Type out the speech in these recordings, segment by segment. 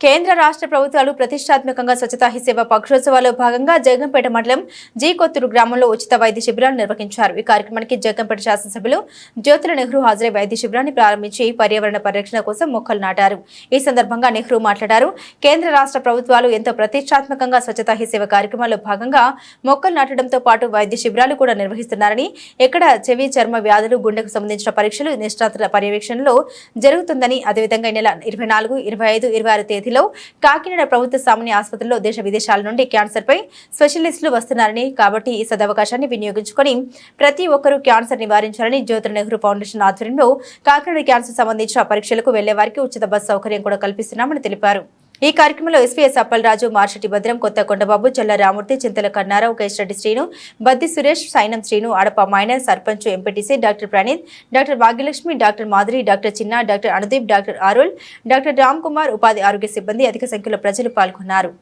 కేంద్ర రాష్ట్ర ప్రభుత్వాలు ప్రతిష్టాత్మకంగా స్వచ్ఛతా హీ సేవ పక్షోత్సవాల్లో భాగంగా జగంపేట మండలం జీ కొత్తూరు గ్రామంలో ఉచిత వైద్య శిబిరాలు నిర్వహించారు. ఈ కార్యక్రమానికి జగంపేట శాసనసభ్యులు జ్యోతుల నెహ్రూ హాజరై వైద్య శిబిరాన్ని ప్రారంభించి పర్యావరణ పరిరక్షణ కోసం మొక్కలు నాటారు. ఈ సందర్భంగా నెహ్రూ మాట్లాడారు. కేంద్ర రాష్ట్ర ప్రభుత్వాలు ఎంతో ప్రతిష్టాత్మకంగా స్వచ్ఛతా హీ సేవ కార్యక్రమాల్లో భాగంగా మొక్కలు నాటడంతో పాటు వైద్య శిబిరాలు కూడా నిర్వహిస్తున్నారని ఎక్కడ చెవి చర్మ వ్యాధులు గుండెకు సంబంధించిన పరీక్షలు నిష్ణాతుల పర్యవేక్షణలో జరుగుతుందని అదేవిధంగా ఈ నెల ఇరవై నాలుగు ఇరవై ఐదు ఇరవై ఆరు పరిధిలో కాకినాడ ప్రభుత్వ సామాన్య ఆసుపత్రిలో దేశ విదేశాల నుండి క్యాన్సర్ పై స్పెషలిస్టులు వస్తున్నారని కాబట్టి ఈ సదవకాశాన్ని వినియోగించుకొని ప్రతి ఒక్కరూ క్యాన్సర్ నివారించాలని జ్యోతి నెహ్రూ ఫౌండేషన్ ఆధ్వర్యంలో కాకినాడ క్యాన్సర్ సంబంధించిన పరీక్షలకు వెళ్ళే వారికి ఉచిత బస్సు సౌకర్యం కూడా కల్పిస్తున్నామని తెలిపారు. ఈ కార్యక్రమంలో SPS Appalaraju మార్షటి Bhadram Kotha Kondababu Challa Ramurthy Chintala Kannarao Kesareddy Srinu Baddi Suresh Sainam Srinu Adapa minor sarpanch MPTC doctor Praneeth doctor Bhagyalakshmi doctor Madhuri doctor Chinna doctor Anudeep doctor Arul doctor Ram Kumar ఉపాధి ఆరోగ్య సిబ్బంది అధిక సంఖ్యలో ప్రజలు పాల్గొన్నారు.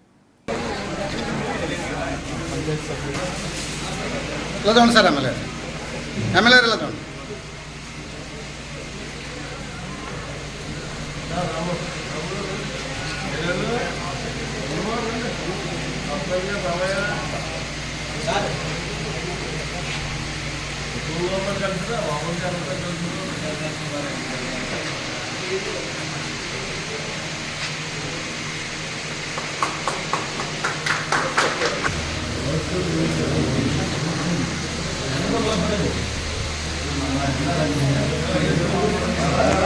ఇలా చూడండి sir MLA MLA ఇలా చూడండి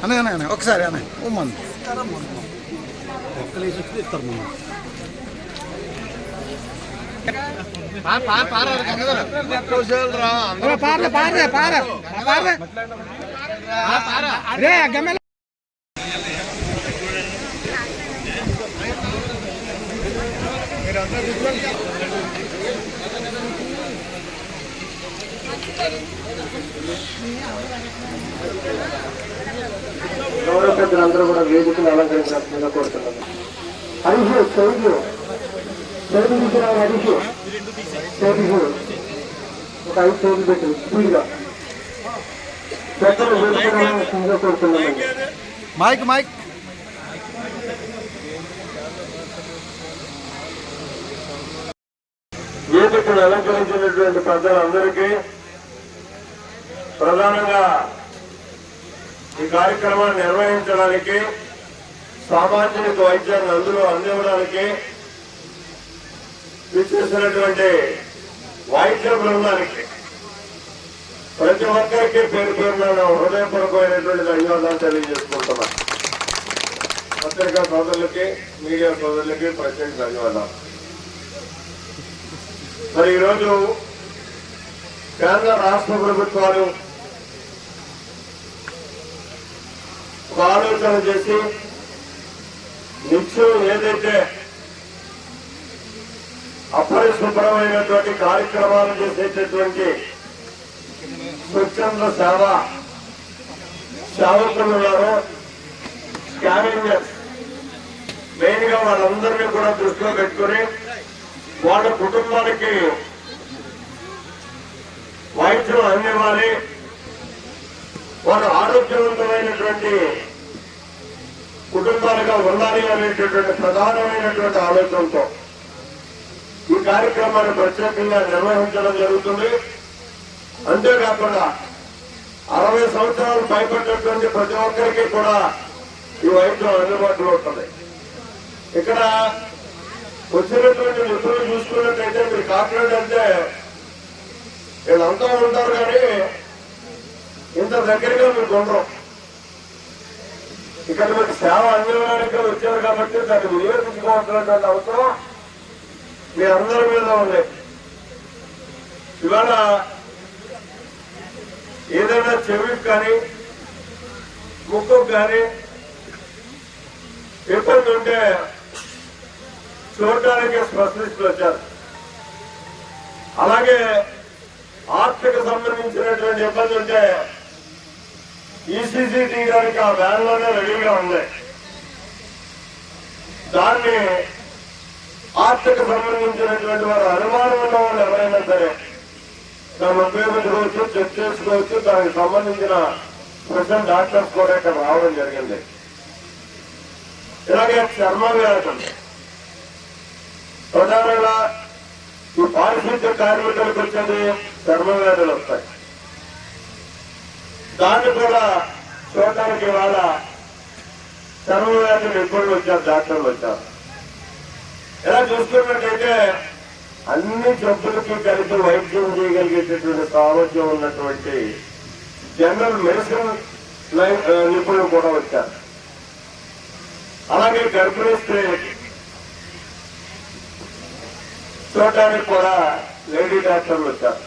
అన్నయ్య అన్నయ్య అన్నయ్య ఒకసారి అన్నయ్య ఉమ్మంది పార్లే పార్లే పార పార్లే రే గమ్మెల పెద్దలందరూ కూడా వేదికను అలంకరించాల్సిందిగా కోరుతున్నాను. హరీష్ చౌదరి చౌదరి తీసుకురావాలి హరీష్ చౌదరి ఒక ఐదు చౌదరి పెట్టు స్పీడ్గా. పెద్దలు వేదికగా కోరుతున్నాను. Mic mic. వేదికను అలంకరించినటువంటి పెద్దలందరికీ ప్రధానంగా ఈ కార్యక్రమాన్ని నిర్వహించడానికి సామాజిక వైద్యాన్ని అందులో అందివ్వడానికి విచ్చేసినటువంటి వైద్య బృందానికి ప్రతి ఒక్కరికి పేరు పేరున నా హృదయపూర్వకమైనటువంటి ధన్యవాదాలు తెలియజేసుకుంటున్నాను పత్రికా సోదరులకి మీడియా సోదరులకి ప్రత్యేక ధన్యవాదాలు. మరి ఈరోజు కేంద్ర రాష్ట్ర ప్రభుత్వాలు ఒక ఆలోచన చేసి నిత్యం ఏదైతే అపరిశుభ్రమైనటువంటి కార్యక్రమాలు చేసేటటువంటి స్వచ్ఛంద సేవ సేవకులు ఉన్నారో. స్కావెంజర్స్ మెయిన్గా వాళ్ళందరినీ కూడా దృష్టిలో పెట్టుకుని వాళ్ళ కుటుంబానికి వైద్యం అందివ్వాలి. వారు ఆరోగ్యవంతమైనటువంటి కుటుంబాలుగా ఉండాలి అనేటటువంటి ప్రధానమైనటువంటి ఆలోచనతో ఈ కార్యక్రమాన్ని ప్రత్యేకంగా నిర్వహించడం జరుగుతుంది. అంతేకాకుండా అరవై సంవత్సరాలు భయపడినటువంటి ప్రతి ఒక్కరికి కూడా ఈ వైద్యం అందుబాటులో ఉంటుంది. ఇక్కడ వచ్చినటువంటి నిపుణులు చూసుకున్నట్టయితే మీరు కాకినాడ అంటే వీళ్ళంతా ఉంటారు కానీ ఇంత దగ్గరగా మీరు ఉండరు. ఇక్కడ మీకు సేవ అందించడానికి వచ్చారు కాబట్టి దాన్ని వినియోగించుకోవాల్సినటువంటి అవసరం మీ అందరి మీద ఉంది. ఇవాళ ఏదైనా చెవికి కానీ ముక్కుకు కానీ ఇబ్బంది ఉంటే చూడటానికి స్పెషలిస్టులు వచ్చారు. అలాగే ఆర్థిక సంబంధించినటువంటి ఇబ్బంది ఉంటే ఈసీసీ తీయడానికి ఆ వ్యాన్లోనే రెడీగా ఉంది. దాన్ని ఆర్థిక సంబంధించినటువంటి వారు అనుమానం ఉన్న వాళ్ళు ఎవరైనా సరే దాన్ని ఉపయోగించుకోవచ్చు చెక్ చేసుకోవచ్చు. దానికి సంబంధించిన స్పెషల్ డాక్టర్స్ కూడా ఇక్కడ రావడం జరిగింది. ఇలాగే చర్మ వ్యాధం ప్రధానంగా ఈ పారిశుద్ధ్య కార్మికులకు వచ్చేది చర్మ వ్యాధులు వస్తాయి దాన్ని కూడా చూడటానికి ఇవాళ చర్మ నిపుణులు వచ్చారు డాక్టర్లు వచ్చారు. ఇలా చూసుకున్నట్టయితే అన్ని జబ్బులకి కలిపి వైద్యం చేయగలిగేటటువంటి సామర్థ్యం ఉన్నటువంటి జనరల్ మెడిసిన్ లైన్ నిపుణులు కూడా వచ్చారు. అలాగే గర్భిణీ చూడటానికి కూడా లేడీ డాక్టర్లు వచ్చారు.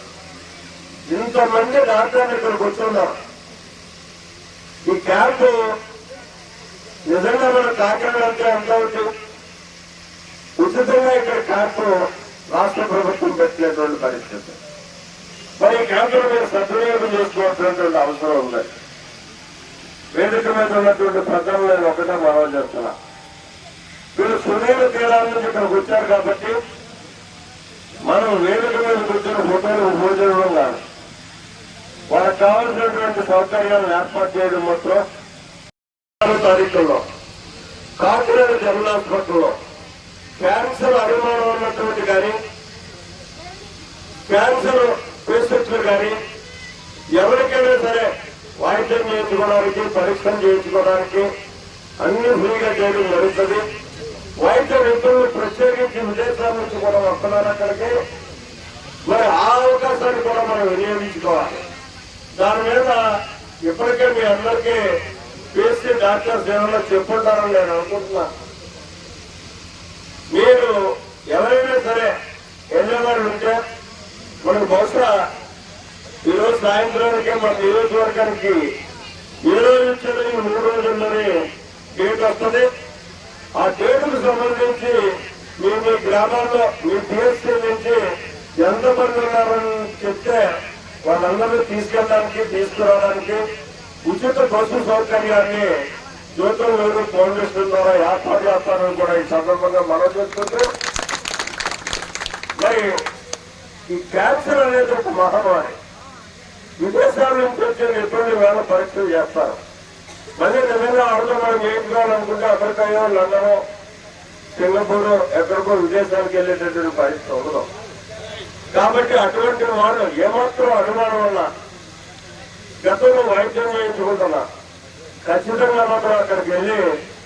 ఇంతమంది డాక్టర్లు ఇక్కడికి వచ్చున్నారు ఈ క్యాంపు నిజంగా మన కాకినాడ అంటే ఎంత అవుతుంది ఉచితంగా ఇక్కడ క్యాంపు రాష్ట్ర ప్రభుత్వం పెట్టినటువంటి పరిస్థితి. మరి ఈ క్యాంపును మీరు సద్వినియోగం చేసుకోవాల్సినటువంటి అవసరం ఉంది. వేదిక మీద ఉన్నటువంటి ప్రజలు నేను ఒకటే మనం చేస్తున్నా. వీళ్ళు సునీల తీరాల నుంచి ఇక్కడికి వచ్చారు కాబట్టి మనం వేదిక మీద కూర్చొని ఫోటోలు భోజనం కాదు. వాళ్ళకి కావాల్సినటువంటి సౌకర్యాలను ఏర్పాటు చేయడం మాత్రం తారీఖుల్లో. కాకినాడ జనరల్ హాస్పిటల్లో. క్యాన్సర్ అనుమానం ఉన్నటువంటి కానీ క్యాన్సర్ పేషెంట్లు కానీ ఎవరికైనా సరే వాయిద్యం చేయించుకోవడానికి పరీక్షలు చేయించుకోవడానికి అన్ని ఫ్రీగా చేయడం జరుగుతుంది. వైద్య నిపుణులు ప్రత్యేకించి విదేశాల నుంచి కూడా వస్తున్నారు అక్కడికి మరి ఆ అవకాశాన్ని కూడా మనం వినియోగించుకోవాలి. దాని మీద ఇప్పటికే మీ అందరికీ పిఎస్సీ డాక్టర్స్ ఏమన్నా చెప్పుంటారని నేను అనుకుంటున్నా. మీరు ఎవరైనా సరే వెళ్ళేవారు ఉంటే మనకు బహుశా ఈరోజు సాయంత్రానికి మన నియోజకవర్గానికి ఏ రోజు నుంచి మూడు రోజుల్లోనే డేట్ వస్తుంది. ఆ డేటుకు సంబంధించి మీ మీ గ్రామాల్లో మీ పిఎస్సీ నుంచి ఎంతమంది ఉన్నారని చెప్తే వాళ్ళందరినీ తీసుకెళ్ళడానికి తీసుకురావడానికి ఉచిత బస్సు సౌకర్యాన్ని జ్యోతుల వేరు ఫౌండేషన్ ద్వారా ఏర్పాటు చేస్తారని కూడా ఈ సందర్భంగా మనం చెప్తుంటే మరి ఈ క్యాన్సర్ అనేది ఒక మహమ్మారి. విదేశాల నుంచి వచ్చిన ఇబ్బంది వేళ పరీక్షలు చేస్తారు. మళ్ళీ నిజంగా ఆడలో మనం ఏం చేయించుకోవాలనుకుంటే అమెరికాయో లండనో సింగపూర్ ఎక్కడికో విదేశాలకు వెళ్ళేటటువంటి పరిస్థితి ఉండదు. కాబట్టి అటువంటి వారు ఏమాత్రం అనుమానం వల్ల గతంలో వైద్యం చేయించుకుంటున్నా ఖచ్చితంగా మాత్రం అక్కడికి వెళ్ళి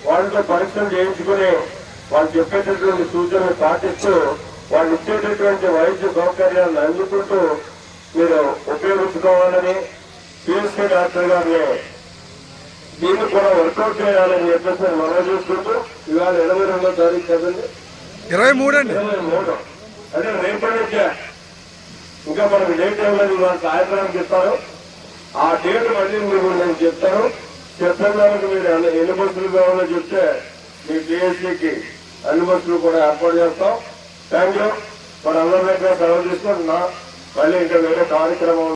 వాళ్ళతో పరీక్షలు చేయించుకుని వాళ్ళు చెప్పేటటువంటి సూచనలు పాటిస్తూ వాళ్ళు ఇచ్చేటటువంటి వైద్య సౌకర్యాలను అందుకుంటూ మీరు ఉపయోగించుకోవాలని పిఎస్సీ డాక్టర్ గారిని దీన్ని కూడా వర్కౌట్ చేయాలని చెప్పేసి మనం చేసుకుంటూ ఇవాళ ఇరవై రెండో తారీఖు కదండి? ఇరవై మూడు అండి. ఇరవై మూడు. అంటే రేపటి నుంచే ఇంకా మనకు డేట్ ఇవ్వలేదు ఇవాళ సాయంత్రానికి చెప్తారు ఆ డేట్ మళ్ళీ మీకు నేను చెప్తాను చెప్పిన దానికి మీరు ఎన్ని- బస్సులు కావాలో చెప్తే మీ పిఎస్సికి అన్ని బస్సులు కూడా ఏర్పాటు చేస్తాం. థ్యాంక్ యూ మరి అందరి దగ్గర సెలవు తీసుకుంటున్నా మళ్ళీ ఇంకా వేరే కార్యక్రమం